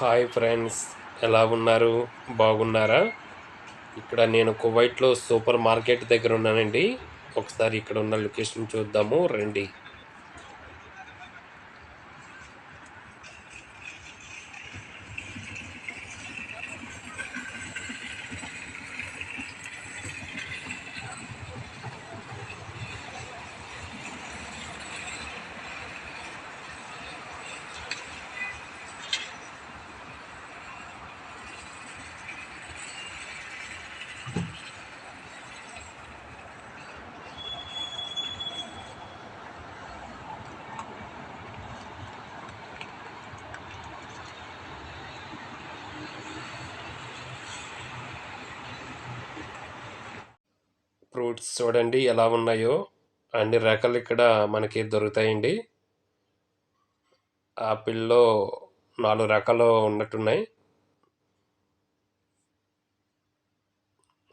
Hi friends ఎలా ఉన్నారు? బాగున్నారా? ఇక్కడ నేను కువైట్లో సూపర్ మార్కెట్ దగ్గర ఉన్నానండి. ఒకసారి ఇక్కడ ఉన్న లొకేషన్ చూద్దాము రండి. ఫ్రూట్స్ చూడండి ఎలా ఉన్నాయో. అన్ని రకాలు ఇక్కడ మనకి దొరుకుతాయండి. ఆపిల్లో నాలుగు రకాలు ఉన్నట్టున్నాయి.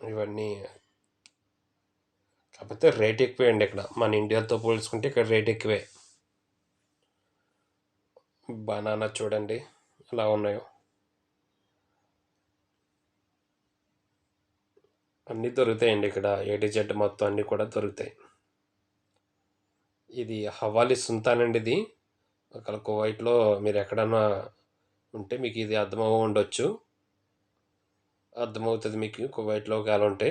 ఇవన్నీ కాకపోతే రేట్ ఎక్కువే అండి ఇక్కడ. మన ఇండియాతో పోల్చుకుంటే ఇక్కడ రేట్ ఎక్కువే. బనానా చూడండి ఎలా ఉన్నాయో. అన్నీ దొరుకుతాయండి ఇక్కడ. ఏడి జెడ్ మొత్తం అన్నీ కూడా దొరుకుతాయి. ఇది హవాలి సుంతానండి అండి ఇది. ఒకవేళ కువైట్లో మీరు ఎక్కడన్నా ఉంటే మీకు ఇది అర్థమవు ఉండొచ్చు. అర్థమవుతుంది మీకు కువైట్లో ఒకవేళ ఉంటే.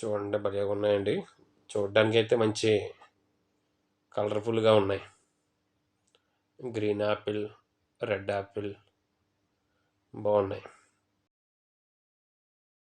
చూడండి భలేగా ఉన్నాయండి. చూడడానికి అయితే మంచి కలర్ఫుల్గా ఉన్నాయి. Green apple red apple Bonnie.